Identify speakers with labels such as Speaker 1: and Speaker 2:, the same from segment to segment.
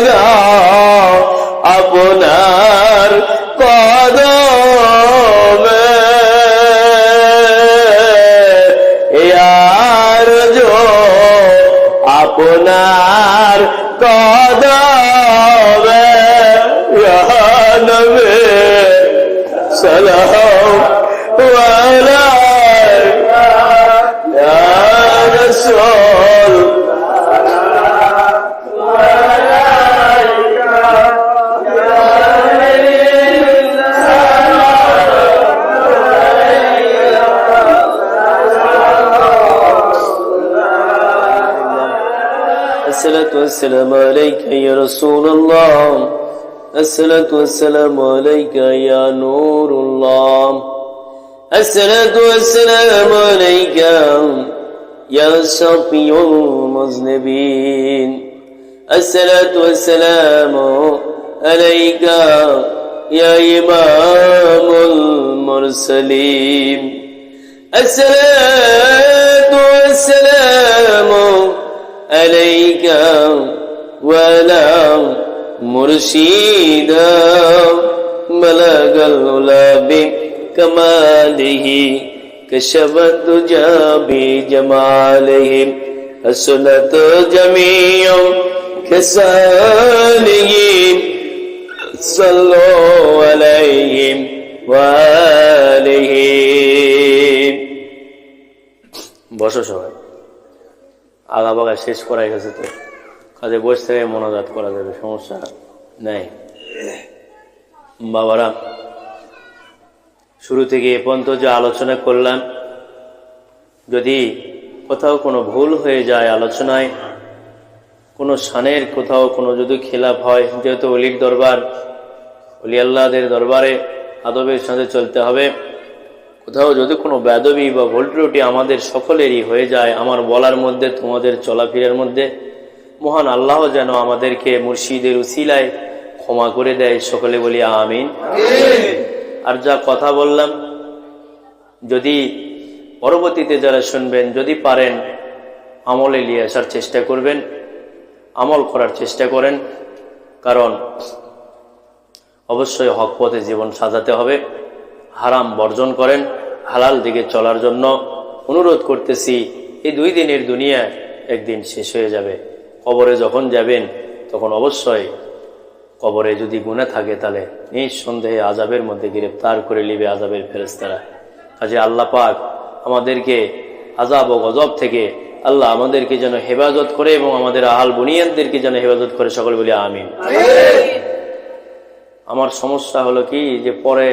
Speaker 1: 个啊。والسلام عليك يا رسول الله. الصلاة والسلام عليك يا نور الله. الصلاة والسلام عليك يا شفيع المذنبين. الصلاة والسلام عليك يا إمام المرسلين. والسلام عليك ولا مرشد بلغ العلا بكماله كشف الدجى بجماله حسنت جميع كساله صلوا عليهم وآلهم বসো সবাই আগা বাগা শেষ করাই গেছে তো। কাজে বসে থেকে মনোজাত করা যাবে, সমস্যা নেই। বাবারা, শুরু থেকে এ পর্যন্ত যে আলোচনা করলাম, যদি কোথাও কোনো ভুল হয়ে যায় আলোচনায়, কোনো সানের কোথাও কোনো যদি খেলাপ হয়, যেহেতু অলির দরবার, অলি আল্লাহদের দরবারে আদবের সাথে চলতে হবে। কোথাও যদি কোনো বেদবি বা ভুল ত্রুটি আমাদের সকলেরই হয়ে যায় আমার বলার মধ্যে তোমাদের চলাফেরার মধ্যে মহান আল্লাহ যেন আমাদেরকে মুর্শিদের উসিলায় ক্ষমা করে দেয়। সকলে বলি আমিন। আর যা কথা বললাম যদি পরবর্তীতে যারা শুনবেন যদি পারেন আমলে নিয়ে আসার চেষ্টা করবেন আমল করার চেষ্টা করেন কারণ অবশ্যই হক পথে জীবন সাজাতে হবে। হারাম বর্জন করেন হালাল দিকে চলার জন্য অনুরোধ করতেছি এই দুই দিনের দুনিয়া একদিন শেষ হয়ে যাবে। কবরে যখন যাবেন তখন অবশ্যই কবরে যদি গুণে থাকে তাহলে নিঃসন্দেহে আজাবের মধ্যে গ্রেপ্তার করে নিবে আজাবের ফেরেস্তারা কাজে আল্লাহ পাক আমাদেরকে আজাব ও গজব থেকে আল্লাহ আমাদেরকে যেন হেফাজত করে এবং আমাদের আহাল বুনিয়ানদেরকে যেন হেফাজত করে সকল বলি আমিন। আমার সমস্যা হলো কি যে পরে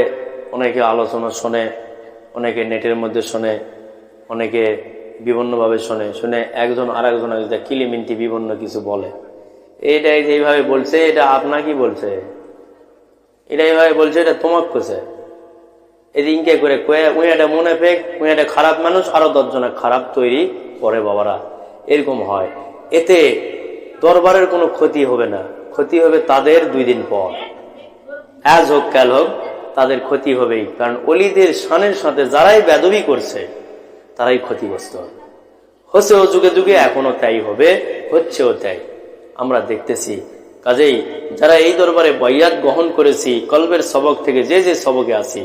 Speaker 1: অনেকে আলোচনা শোনে, অনেকে নেটের মধ্যে শোনে, অনেকে বিভিন্নভাবে শোনে, শুনে একজন আর একজন কিলিমিনটি বিভিন্ন কিছু বলে। এইটাই যেভাবে বলছে, এটা আপনাকে বলছে? এটা এইভাবে বলছে, এটা তোমাক কোসে এদিনকে করে উনি একটা মনে ফেক, উনি একটা খারাপ মানুষ, আরও দশজনে খারাপ তৈরি করে বাবারা। এরকম হয়। এতে দরবারের কোনো ক্ষতি হবে না। ক্ষতি হবে তাদের দুই দিন পর। অ্যাজ হোক ক্যাল হোক তাদের ক্ষতি হবেই। কারণ অলিদের শানের সাথে যারাই বেদবি করছে, তারাই ক্ষতিগ্রস্ত হবে। হচ্ছেও যুগে যুগে এখনও তাই হবে, হচ্ছেও তাই। আমরা দেখতেছি, কাজেই যারা এই দরবারে বৈয়াত গ্রহণ করেছি কল্পের সবক থেকে যে যে সবকে আসি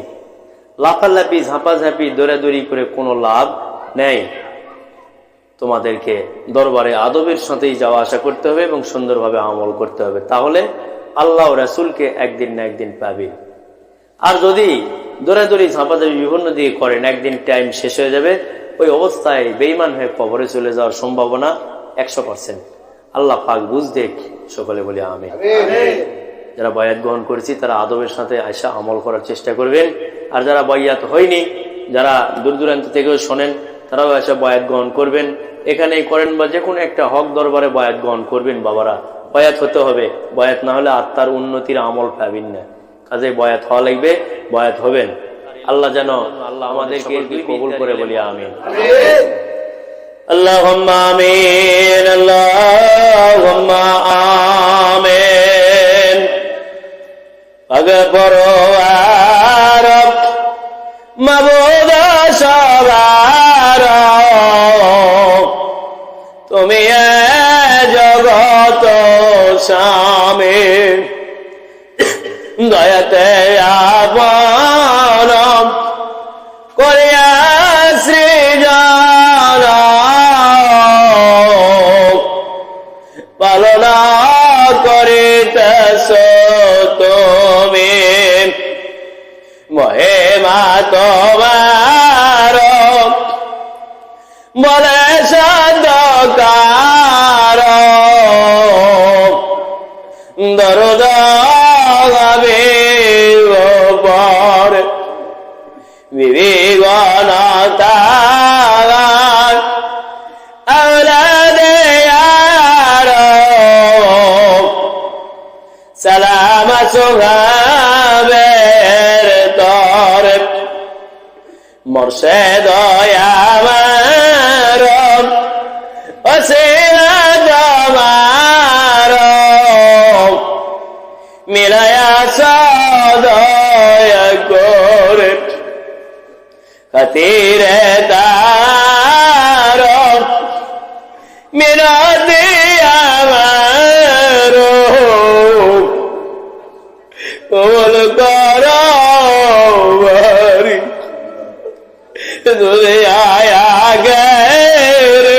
Speaker 1: লাফালাফি, ঝাঁপাঝাঁপি, দৌড়াদৌড়ি করে কোনো লাভ নেই। তোমাদেরকে দরবারে আদবের সাথেই যাওয়া আসা করতে হবে এবং সুন্দরভাবে আমল করতে হবে। তাহলে আল্লাহ রাসুলকে একদিন না একদিন পাবি। আর যদি দৌড়াদৌড়ি ঝাঁপাঝাঁপি বিভিন্ন দিকে করেন একদিন টাইম শেষ হয়ে যাবে ওই অবস্থায় বেইমান হয়ে কবরে চলে যাওয়ার সম্ভাবনা একশো পার্সেন্ট আল্লাহ পাক বুঝ দেখ সকলে বলি আমি যারা বয়াত গ্রহণ করেছি তারা আদবের সাথে আয়সা আমল করার চেষ্টা করবেন। আর যারা বয়াত হয়নি যারা দূর দূরান্ত থেকেও শোনেন তারাও এসে বয়াত গ্রহণ করবেন। এখানেই করেন বা যে কোনো একটা হক দরবারে বয়াত গ্রহণ করবেন বাবারা। বয়াত হতে হবে। বয়াত না হলে আত্মার উন্নতির আমল পাবেন না। কাজে বয়াত হওয়া লাগবে বয়াত হবেন আল্লাহ যেন আল্লাহ আমাদেরকে কবুল করে বলি আমিন اللهم آمين اللهم آمين أغفر করিতেছ তুমি মহিমা তোমার। বলে সদকার দরদ মরসে দয়াবার অসে দবার মিলায়া সদয়া করে খাতিরে তার মিনতি আমার কর দূরে আয়া গেরে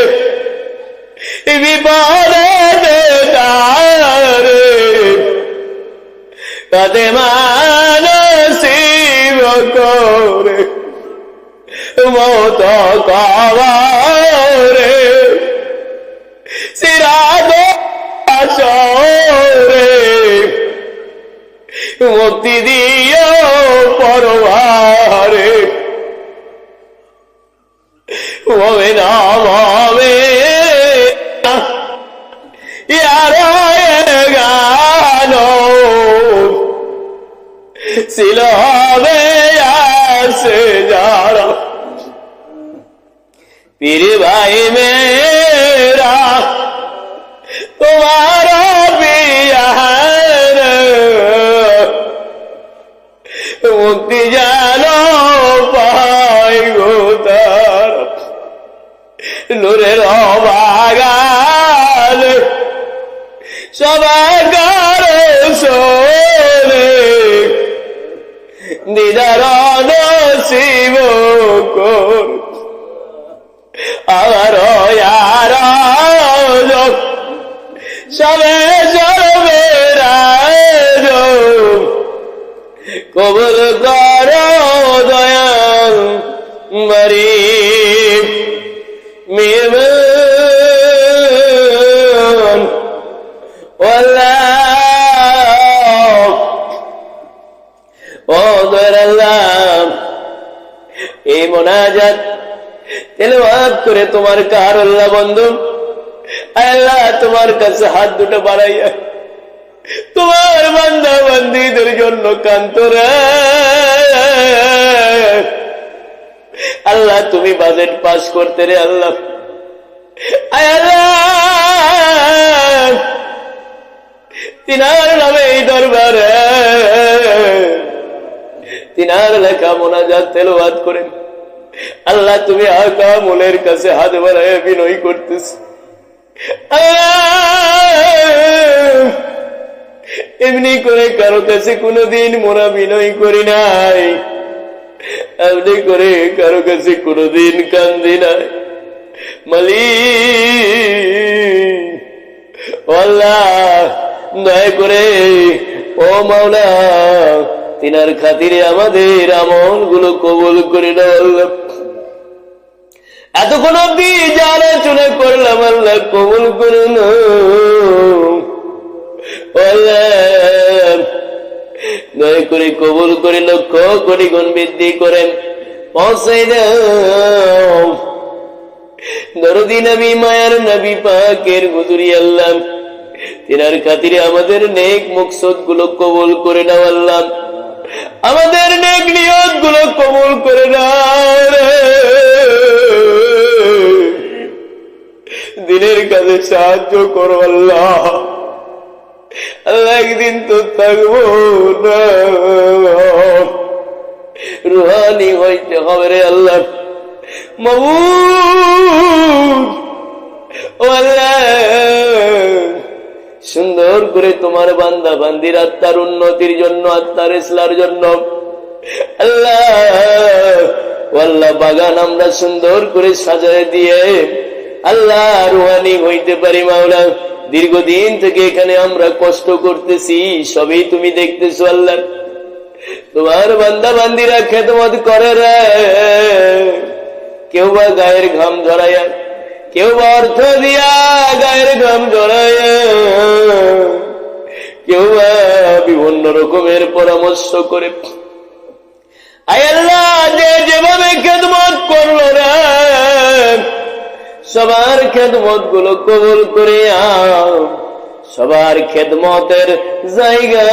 Speaker 1: বিপদে কদে মানসিব করে মত কবরে সিরাদ আসরে মুক্তি দিও পরবারে হবে না হবে গানো ছিল হবে আসে যারা পীর ভাই মেরা তোমারা বিয়ার মুক্তি জানো নূরের অবাগাল সবাগার সোনে দিদার শিব আমার সবে সবে কবল কর দয়াল মরি মোনাজাত। তেলাওয়াত করে তোমার কার আল্লাহ বন্ধু? আল্লাহ তোমার কাছে হাত দুটো বাড়াইয়া তোমার বান্দা বান্দিদের জন্য কান্তরা আল্লাহ, তুমি বাজেট পাস করতে রে আল্লাহ। তিনার নামে এই দরবারে তিনার লেখা মোনাজাত তেলাওয়াত করেন। আল্লাহ, তুমি আকা মনের কাছে হাত বাড়ায় বিনয় করতেছ। এমনি করে কারও কাছে কোনোদিন মোরা বিনয় করি নাই। এমনি করে কারও কাছে কোনোদিন কান্দি নাই। আল্লাহ, দয়া করে, ও মাওলা, তিনার খাতিরে আমাদের আমলগুলো কবল করে দাও আল্লাহ। এতক্ষণ অব্দি যা আলোচনা করলাম আল্লাহ কবুল করুন দয়া করে কবুল করে লক্ষ কোটি গুণ বৃদ্ধি করেন। মায়ার নবী, পাকের গুজুরি আল্লাহ। তিনার খাতিরে আমাদের নেক মুকসদগুলো কবুল করে নাও আল্লাহ। আমাদের নেক নিয়তগুলো কবুল করে নাও। দিনের কাজে সাহায্য করো আল্লাহ আল্লাহ একদিন তো থাকব না রুহানি হইতে হবে রে আল্লাহ আল্লাহ সুন্দর করে তোমার বান্দা বান্দির আত্মার উন্নতির জন্য আত্মার ইসলার জন্য আল্লাহ আল্লাহ বাগান আমরা সুন্দর করে সাজায় দিয়ে আল্লাহ রুহানি হইতে পারি মাওলা। দীর্ঘদিন থেকে এখানে আমরা কষ্ট করতেছি, সবই তুমি দেখতেছো আল্লাহ। তোমার বান্দা বান্দিরা খেদমত করে রে। কেউ বা গায়ের ঘাম ঝরাইয়া কেউ বা অর্থ দিয়া গায়ের ঘাম ঝরাইয়া কেউ বা বিভিন্ন রকমের পরামর্শ করে। আয় আল্লাহ, যে যেভাবে খেদমত করল রে সবার খেদমতগুলো কবুল করে সবার খেদমতের জায়গা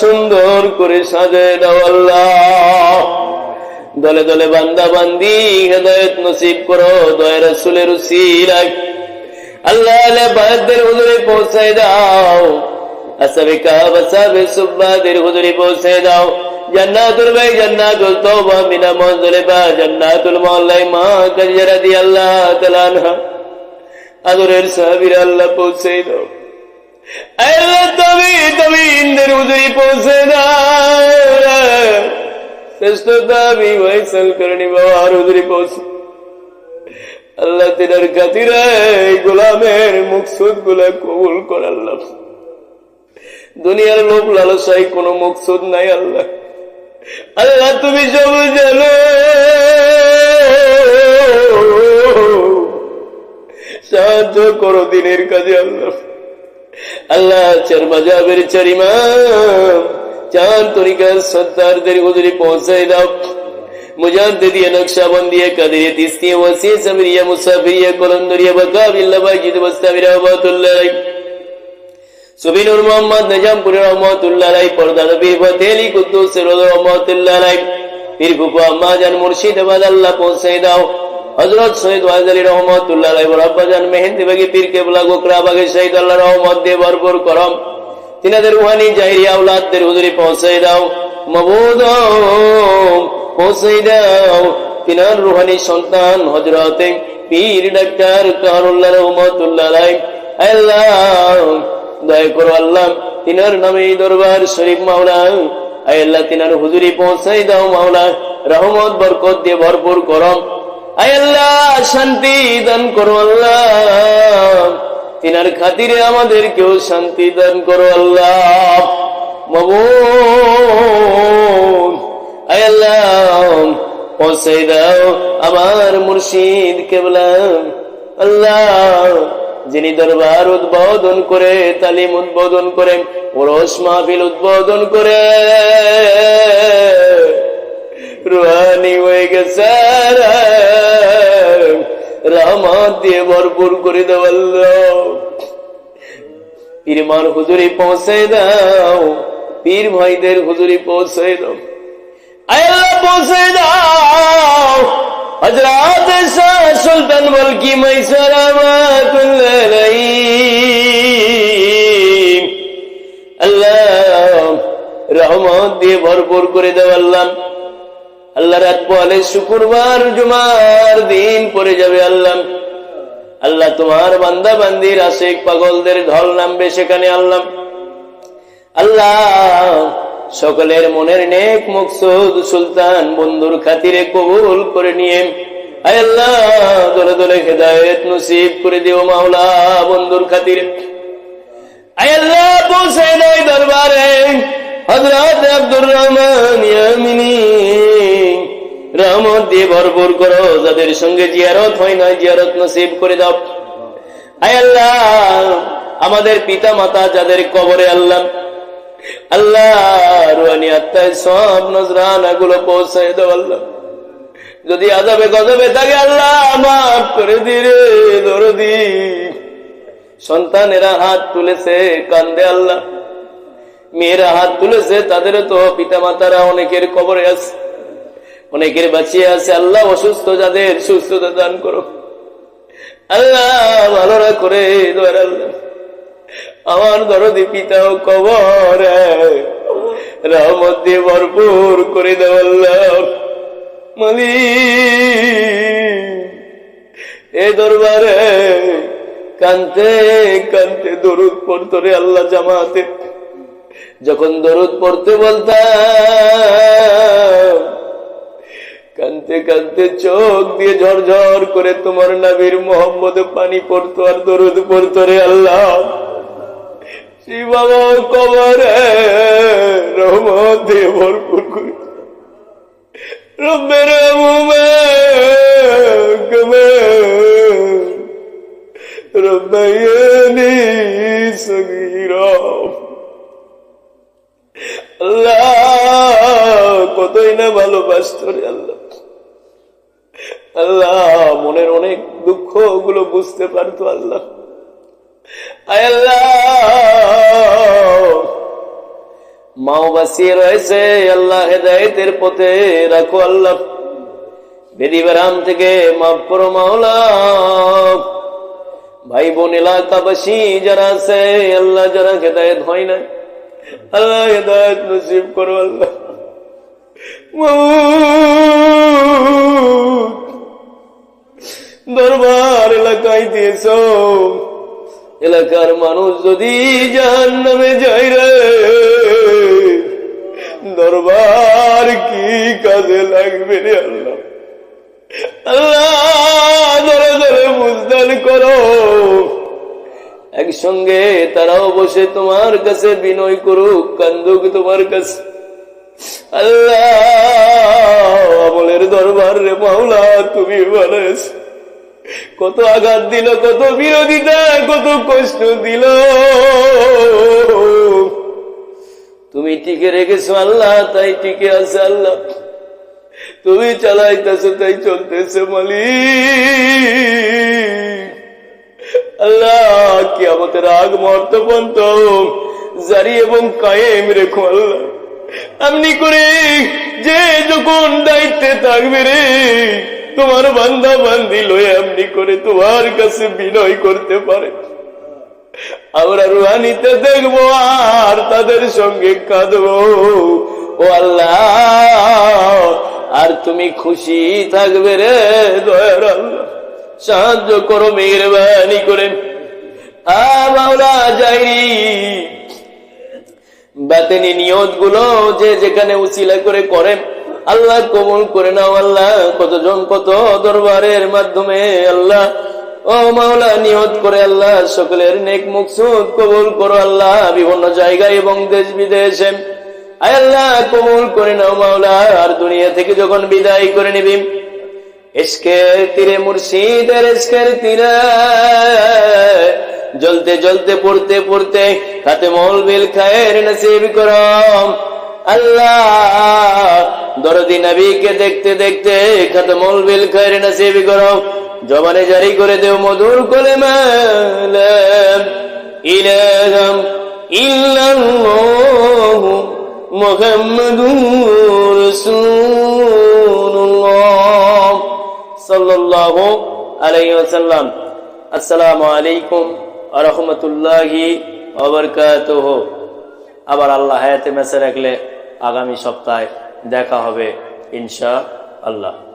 Speaker 1: সুন্দর করে সাজে আল্লাহ। দলে দলে বান্দা বান্দি হেদায়ত নসিব করো, দয়া রসুলের উসিলায়। আল্লাহ বাহাদের হুজুরে পৌঁছায় দাও। আসাবে কাব আসাবে সুব্বাদের হুজুরে পৌঁছে দাও। জান্নাতুল ভাই জান্নাতুল তওবা মিনা মুজলিবা জান্নাতুল মাওলাই মা কাজরা দি আল্লাহ তাআলা আনহা। আদরের সাহাবীর আল্লাহ পৌঁছে দাও। আল্লাহ তুমি তুমি ইন্দের হুজুরে পৌঁছে দাও শ্রেষ্ঠ দাবি ওয়াইসাল করনি বাবার হুজুরে পৌঁছে। আল্লাহ তিনার খাতিরে গোলামের মুকসুদগুলা কবুল কর আল্লাহ দুনিয়ার লোভ লালসাই কোনো মকসুদ নাই আল্লাহ। আল্লাহ তুমি সব জানো সাহায্য করো দিনের কাজে আল্লাহ। আল্লাহ চার বাজাবের চারিমা চার তরিকার সত্তারদের হুজুরি পৌঁছায় দাও। ওয়াসিয়া সাবরিয়া মুসাফিরিয়া কলন্দরিয়া বাতুল্লাহ সুবিনুর মোহাম্মদ নিজামপুরের রহমতুল্লাহ রহমতুল্লাহ আল্লাহ পৌঁছে দাও। হজরত সৈয়দ ওয়াজালি রহমতুল্লাহ রাই বরাব্বাজান মেহেন্দি বাগি পীর কেবলা গোকরা বাগে আল্লাহ রহমত করম। তিনাদের রুহানি জাহিরি আউলাদদের হুজুরি দাও। মবুদ দাও। তিনার রুহানি সন্তান হজরতে পীর ডাক্তার কারুল্লাহ রহমতুল্লাহ রাই আল্লাহ দয়া করো আল্লাহ, তিনার নামে দরবার শরীফ মাওলা, আয় আল্লাহ তিনার হুজুরি পৌঁছাই দাও মাওলা, রহমত, বরকত দিয়ে ভরপুর করম আয় আল্লাহ, শান্তি দান করো আল্লাহ, তিনার খাতিরে আমাদের কেউ শান্তি দান করো আল্লাহ। আয় আল্লাহ, পৌঁছাই দাও আমার মুর্শিদ কেবলা। আল্লাহ যিনি দরবার উদ্বোধন করে, তালিম উদ্বোধন করে, ওরস মাহফিল উদ্বোধন করে। রুহানি হয়ে গেছে রহমত দিয়ে ভরপুর করে দেওয়াল পীরমার হুজুরি পৌঁছে দাও। পীর ভাইদের হুজুরি পৌঁছে দাও। আল্লাহ পৌঁছে দাও। হজরত সুলতান বলকি আল্লাহ, রহমত দিয়ে ভরপুর করে দেও আল্লাহ। আল্লাহ রাত পলে শুক্রবার, জুমার দিন পরে যাবে আল্লাহ। আল্লাহ তোমার বান্দা বান্দির আশেক পাগলদের ঢল নামবে সেখানে আল্লাহ। আল্লাহ সকলের মনের নেক মকসুদ সুলতান বন্ধুর খাতিরে কবুল করে নিয়ে। দলে দলে হেদায়ত নসিব করে দিও মাওলা বন্ধুর খাতিরে। ভরপুর করো, যাদের সঙ্গে জিয়ারত হয় না, জিয়ারত নসিব করে দাও। আয় আমাদের পিতা মাতা যাদের কবরে আল্লাহ যদি থাকে আল্লাহ মাফ করে দিরে দরদি সন্তানেরা হাত তুলেছে, কান্দে আল্লাহ। মেয়েরা হাত তুলেছে তাদের তো পিতা মাতারা অনেকের কবরে আছে। অনেকের বাঁচিয়ে আছে, আল্লাহ অসুস্থ যাদের, সুস্থতা দান করো। আল্লাহ ভালোরা করে দোয়ার আল্লাহ। আমার দরদি পিতাও কবর। রহমত ভরপুর করে দেওয়াল্লাহ মালি এ দরবারে কানতে কানতে দরুদ পড়তো রে আল্লাহ জামাতে। যখন দরুদ পড়তে বলতাম, কানতে কানতে চোখ দিয়ে ঝরঝর করে তোমার নবীর মোহাম্মদ পানি পড়তো আর দরুদ পড়তো রে আল্লাহ। বাবা কবরে রহমত দিয়ে ভরপুর করে রব্বের মুমে কবে রব্বায়ানি সগীরা। আল্লাহ, কতই না ভালোবাসত রে আল্লাহ। আল্লাহ, মনের অনেক দুঃখগুলো বুঝতে পারতো আল্লাহ। মাও বাসিয়ে রয়েছে, আল্লাহ হেদায়তের পথে রাখো আল্লাহ। বেদিবারাম থেকে মাফ করো মাওলা। ভাই বোন এলাকাবাসী যারা আছে, আল্লাহ যারা হেদায়ত হয় না, আল্লাহ হেদায়ত নসিব করো আল্লাহ। দরবার এলাকায় দিয়েছ। এলাকার মানুষ যদি জাহান নামে যায় রে, দরবার কি কাজে লাগবে রে আল্লাহ? আল্লাহ, ধরে ধরে বুঝদান করো। একসঙ্গে তারাও বসে তোমার কাছে বিনয় করুক, কান্দুক তোমার কাছে। আল্লাহ, আমলের দরবার রে মাওলা, তুমি বলেছ কত আঘাত দিল, কত বিরোধিতা, কত কষ্ট দিল। তুমি টিকে রেখেছো আল্লাহ, তাই টিকে আছে আল্লাহ। তুমি চালাইতেছো, তাই চলতেছে মালিক। আল্লাহ কি আমাদের আগ মর্ত পন্ত জারি এবং কায়েম রেখো আল্লাহ। আমনি করে যে যখন দায়িত্বে থাকবে রে তোমার বান্ধা বান্ধি লয়ে এমনি করে তোমার কাছে বিনয় করতে পারে। আমরা রুহানিতে দেখব আর তাদের সঙ্গে কাঁদবো। ও আল্লাহ, আর তুমি খুশি থাকবে রে দয়ার সাহায্য করো মেহরবানি করে। বাতেনি নিয়তগুলো যে যেখানে উচিলা করে করেন আল্লাহ কবুল করে নাও আল্লাহ, কতজন কত দরবারের মাধ্যমে আল্লাহ, ও মাওলা নিয়ত করে আল্লাহ, সকলের নেক মুকসুদ কবুল করো আল্লাহ, বিভিন্ন জায়গায় এবং দেশ বিদেশে আল্লাহ, কবুল করে নাও মাওলা, আর দুনিয়া থেকে যখন বিদায় করে নিবি এসকের তীরে মুর্শিদের, এসকের তীরে। জ্বলতে জ্বলতে পড়তে পড়তে খাতে মৌলবিল খায়ের নসিব করম। আল্লাহ, দরদি নবীকে দেখতে দেখতে খাতে মৌলবিল খায়ের নসিব করম জবানে জারি করে দেও মধুর করে ইলাহাম ইল্লাল্লাহ মুহাম্মাদুর রাসূলুল্লাহ সাল্লাল্লাহু আলাইহি ওয়াসাল্লাম। আসসালামু আলাইকুম ওয়া রাহমাতুল্লাহি ওয়া বারাকাতুহু। আবার আল্লাহ হায়াতে মেসে রাখলে আগামী সপ্তাহে দেখা হবে ইনশা আল্লাহ